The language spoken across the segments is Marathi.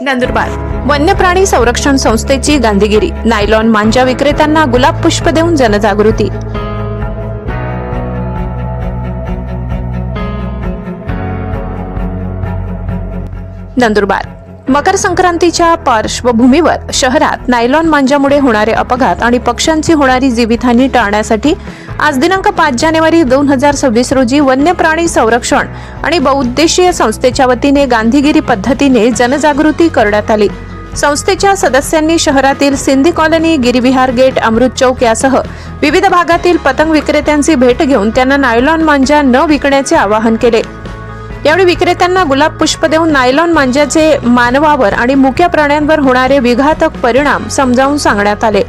नंदुरबार. वन्य प्राणी संरक्षण संस्थेची गांधीगिरी. नायलॉन मांजा विक्रेत्यांना गुलाब पुष्प देऊन जनजागृती. नंदुरबार. मकर संक्रांतीच्या पार्श्वभूमीवर शहरात नायलॉन मांजामुळे होणारे अपघात आणि पक्ष्यांची होणारी जीवितहानी टाळण्यासाठी आज दिनांक पाच जानेवारी दोन हजार सव्वीस रोजी वन्य प्राणी संरक्षण आणि बहुउद्देशीय संस्थेच्या वतीने गांधीगिरी पद्धतीने जनजागृती करण्यात आली. संस्थेच्या सदस्यांनी शहरातील सिंधी कॉलनी गिरिविहार गेट अमृत चौक यासह विविध भागातील पतंग विक्रेत्यांची भेट घेऊन त्यांना नायलॉन मांजा न विकण्याचे आवाहन केले. यावेळी विक्रेत्यांना गुलाब पुष्प देऊन नायलॉन मांज्याचे मानवावर आणि मुक्या प्राण्यांवर होणारे विघातक परिणाम समजावून सांगण्यात आले.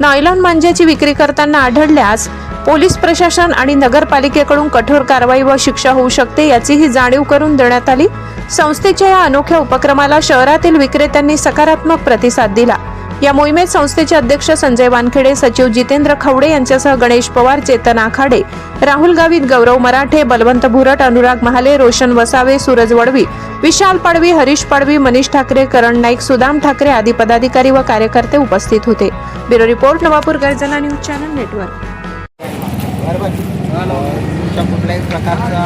नायलॉन मांज्याची विक्री करताना आढळल्यास पोलीस प्रशासन आणि नगरपालिकेकडून कठोर कारवाई व शिक्षा होऊ शकते याचीही जाणीव करून देण्यात आली. संस्थेच्या या अनोख्या उपक्रमाला शहरातील विक्रेत्यांनी सकारात्मक प्रतिसाद दिला. या मोहिमेत संस्थेचे अध्यक्ष संजय वानखेडे सचिव जितेंद्र खवडे यांच्यासह गणेश पवार चेतन आखाडे राहुल गावित गौरव मराठे बलवंत भुरट अनुराग महाले रोशन वसावे सूरज वडवी विशाल पाडवी हरीश पाडवी मनीष ठाकरे करण नाईक सुदाम ठाकरे आदी पदाधिकारी व कार्यकर्ते उपस्थित होते. Bureau report Navapur Garjana news channel network. कुठल्याही प्रकारचा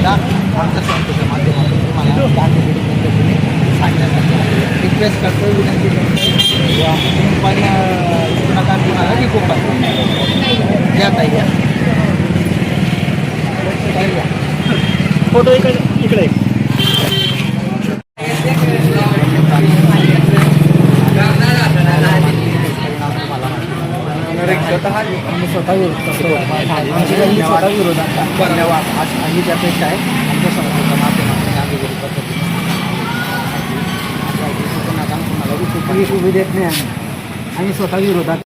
सुद्धा आमच्या संस्थेच्या माध्यमातून तुम्हाला गांधीगिरी पद्धतीने सांगण्यासाठी रिक्वेस्ट करतो विनंती करतो व तुम्ही पण अं, इच्छू नका तुम्हाला निघून पाहिजे या ताई या ताई या फोटो इकडे इकडे आम्ही स्वतः विरोध करतो. आमची स्वतः विरोधात धन्यवाद. आज ही अपेक्षा आहे आमच्या संस्थेच्या माध्यमातून आम्ही पद्धतीने तुम्हाला कुठली सुविधा देत नाही आम्ही आम्ही स्वतः विरोधात